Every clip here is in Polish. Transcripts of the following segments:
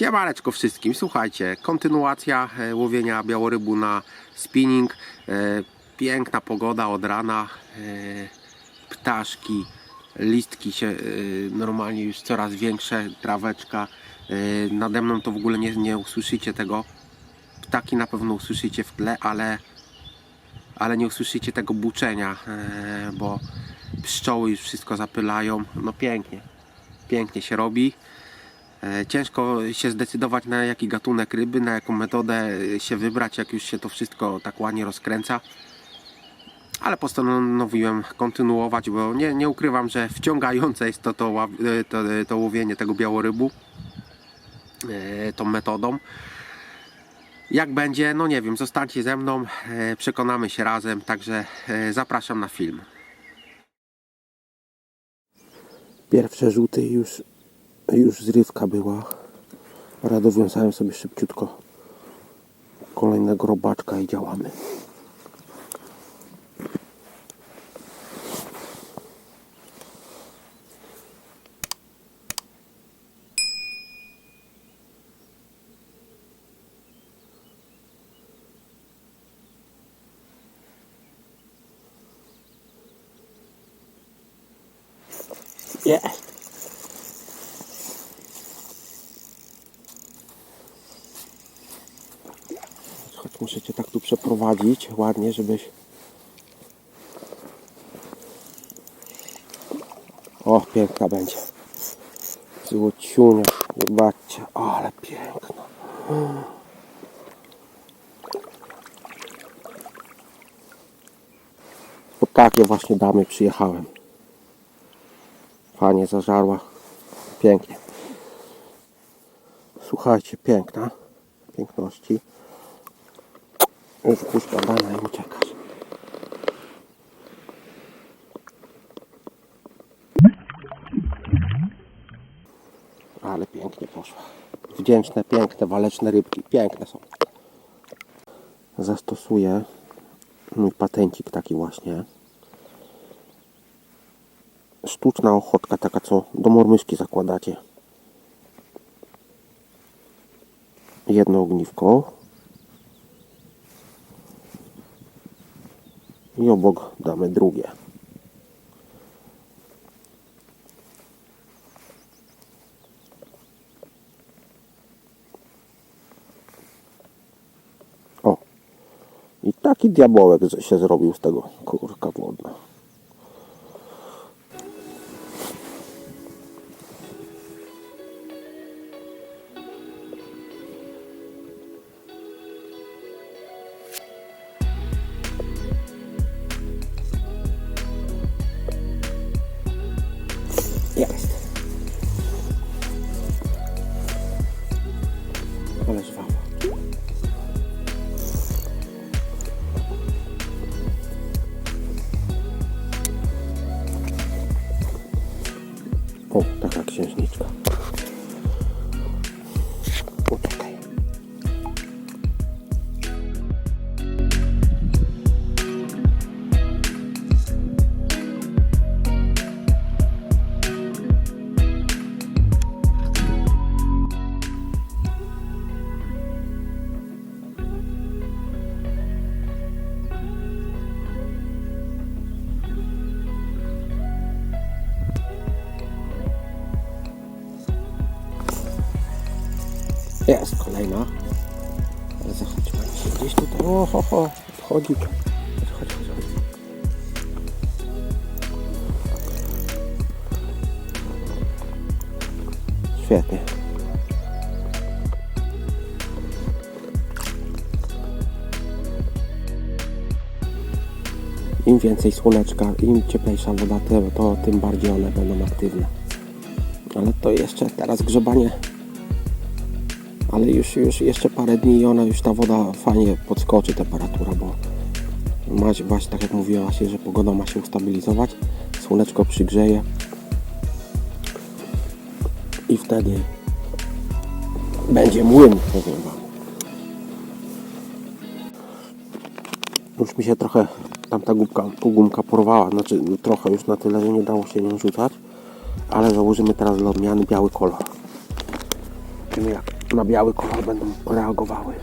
Siemaneczko wszystkim, słuchajcie, kontynuacja e, łowienia białorybu na spinning. E, Piękna pogoda od rana, e, ptaszki, listki się normalnie już coraz większe, traweczka. Nade mną to w ogóle nie, nie usłyszycie tego. Ptaki na pewno usłyszycie w tle, ale, ale nie usłyszycie tego buczenia, bo pszczoły już wszystko zapylają. No pięknie, pięknie się robi. E, Ciężko się zdecydować na jaki gatunek ryby, na jaką metodę e, się wybrać, jak już się to wszystko tak ładnie rozkręca. Ale postanowiłem kontynuować, bo nie, nie ukrywam, że wciągające jest to, to, e, to, to łowienie tego białorybu tą metodą. Jak będzie, no nie wiem, zostańcie ze mną, przekonamy się razem, także zapraszam na film. Pierwsze rzuty już już zrywka była. Radowiązałem sobie szybciutko kolejnego robaczka i działamy. Muszę cię tak tu przeprowadzić ładnie, żebyś. O, piękna będzie. Złociunia, zobaczcie, ale piękna. Po takie właśnie damy przyjechałem. Fajnie zażarła. Pięknie. Słuchajcie, piękna. Piękności. Puszcza dana i uciekasz. Ale pięknie poszła. Wdzięczne, piękne, waleczne rybki. Piękne są. Zastosuję mój patencik taki właśnie. Sztuczna ochotka, taka co do mormyszki zakładacie. Jedno ogniwko. I obok damy drugie. O, i taki diabełek z- się zrobił z tego kurka wodna. Jest kolejna. Zachodźmy się gdzieś tutaj. O, ho, ho. Chodzi. Chodź, chodź, chodź. Świetnie. Im więcej słoneczka, im cieplejsza woda, to tym bardziej one będą aktywne. Ale to jeszcze teraz grzebanie ale już, już jeszcze parę dni i ona już ta woda fajnie podskoczy temperatura, bo ma, się- właśnie tak jak mówiła właśnie, że pogoda ma się ustabilizować, słoneczko przygrzeje i wtedy będzie młyn, powiem wam. Już mi się trochę tamta gumka, gumka porwała, znaczy trochę już na tyle, że nie dało się nią rzucać, ale założymy teraz dla odmiany biały kolor. Zobaczymy jak. Na biały kolor będą reagowały.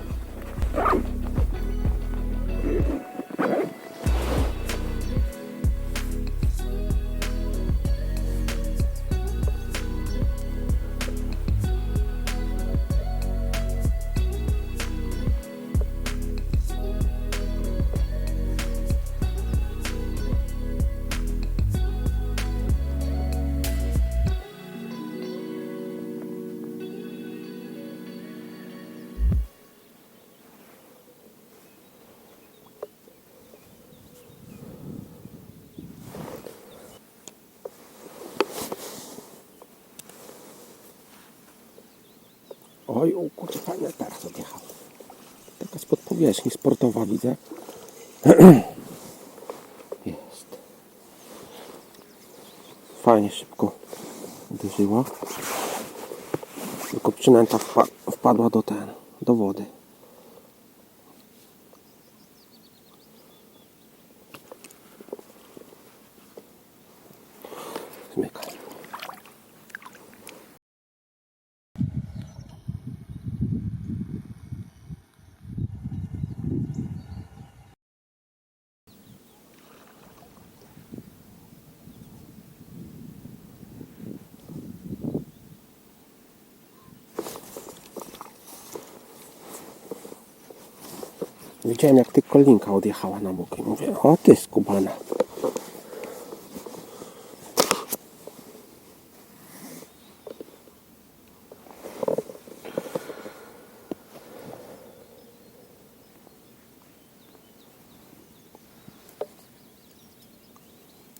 Oj, o kurczę, fajnie teraz odjechał. Taka spod powierzchni sportowa widzę. Jest. Fajnie szybko uderzyła. Tylko przynęta wpa- wpadła do ten, do wody. Widziałem jak ty kolinka odjechała na bok i mówię, o ty skubana.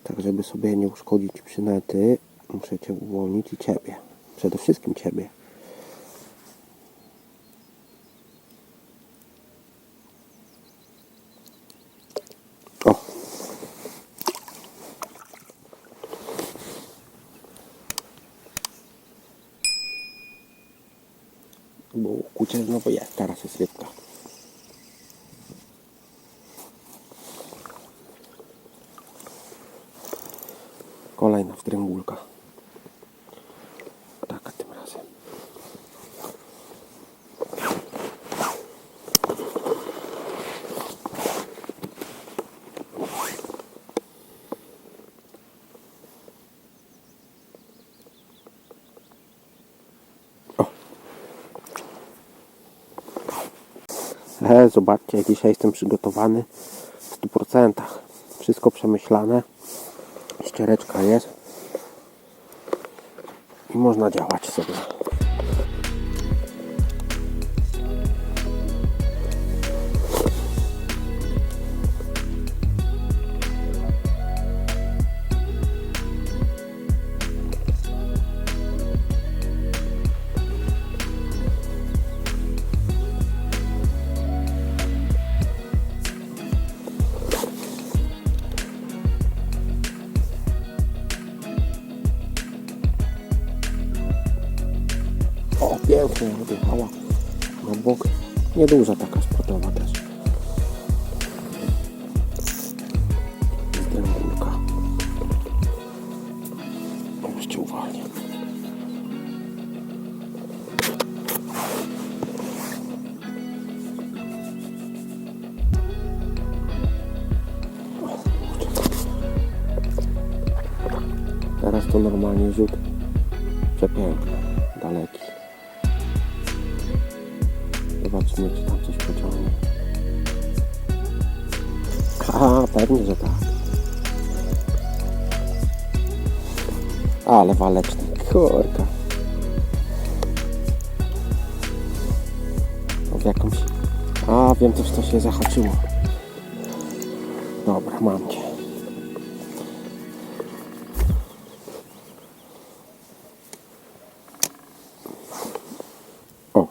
Tak, żeby sobie nie uszkodzić przynęty, muszę cię uwolnić i ciebie. Przede wszystkim ciebie. O. Bo kucie znowu jest, teraz jest rybka. Kolejna wzdręgulka. Taka tym razem. E, zobaczcie, jak dzisiaj jestem przygotowany w 100%. Wszystko przemyślane. Ściereczka jest. I można działać sobie. O, pięknie odjechała na bok. Nieduża taka sportowa też. Zdrębulka. Jeszcze uwalnię. Teraz to normalnie rzut przepiękny, daleki. Zobaczymy, czy tam coś pociągnie. A, pewnie, że tak. Ale waleczny, kurka. W jakąś... A, wiem też, co się zahaczyło. Dobra, mam cię. O.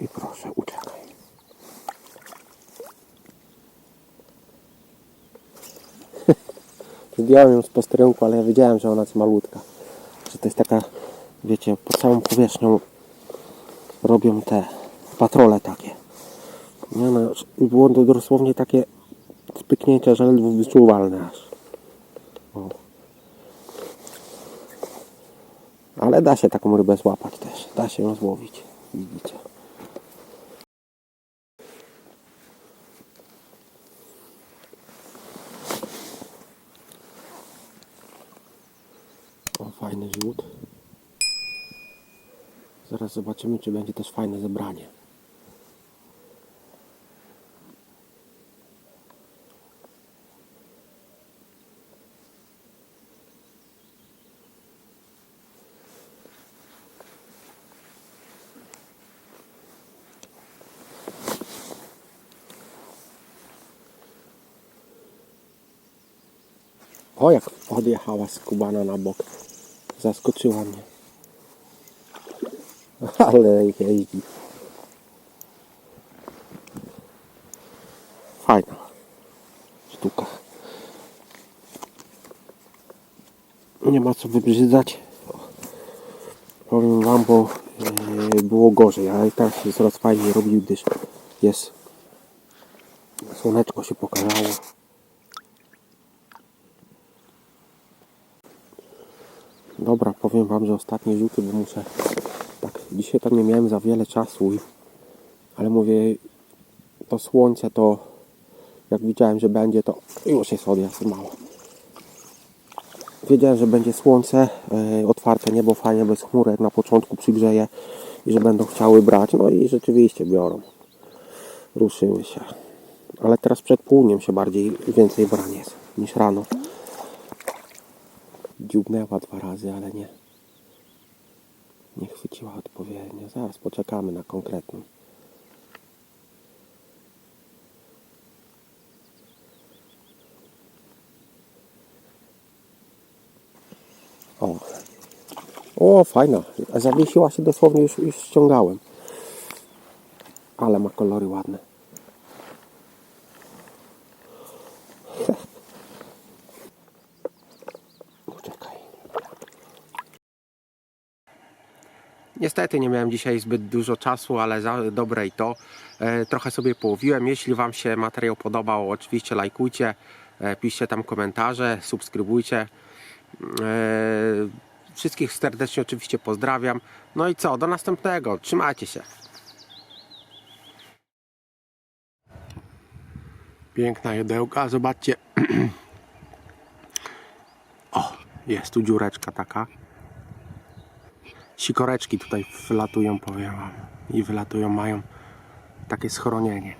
I proszę, uciekaj. Zdjąłem ją z posterunku, ale ja wiedziałem, że ona jest malutka. Że to jest taka, wiecie, pod całą powierzchnią robią te patrole takie. Nie no, było to dosłownie takie spyknięcie, że ledwo wyczuwalne aż. O. Ale da się taką rybę złapać też. Da się ją złowić. Widzicie. O, fajny rzut. Zaraz zobaczymy, czy będzie też fajne zebranie. O, jak odjechała z Kubana na bok. Zaskoczyła mnie. Ale jeździ. Fajna sztuka. Nie ma co wybrzydzać. Powiem wam, bo e, było gorzej, ale i tak się coraz fajniej robił, gdyż jest słoneczko się pokazało. Dobra, powiem wam, że ostatnie rzuty, bo muszę tak, dzisiaj tam nie miałem za wiele czasu, ale mówię, to słońce to jak widziałem, że będzie, to już jest odjazd mało. Wiedziałem, że będzie słońce, e, otwarte niebo fajnie, bez chmurek na początku przygrzeje i że będą chciały brać, no i rzeczywiście biorą. Ruszyły się. Ale teraz przed południem się bardziej, więcej brań jest niż rano. Dziubnęła dwa razy, ale nie. Nie chwyciła odpowiednio. Zaraz poczekamy na konkretną. O. O, fajna. Zawiesiła się dosłownie, już, już ściągałem. Ale ma kolory ładne. Niestety nie miałem dzisiaj zbyt dużo czasu, ale za dobre i to. E, trochę sobie połowiłem. Jeśli Wam się materiał podobał, oczywiście lajkujcie, e, piszcie tam komentarze, subskrybujcie. E, wszystkich serdecznie oczywiście pozdrawiam. No i co, do następnego. Trzymajcie się. Piękna jedełka, zobaczcie. o, jest tu dziureczka taka sikoreczki tutaj wylatują, powiem wam. I wylatują, mają takie schronienie.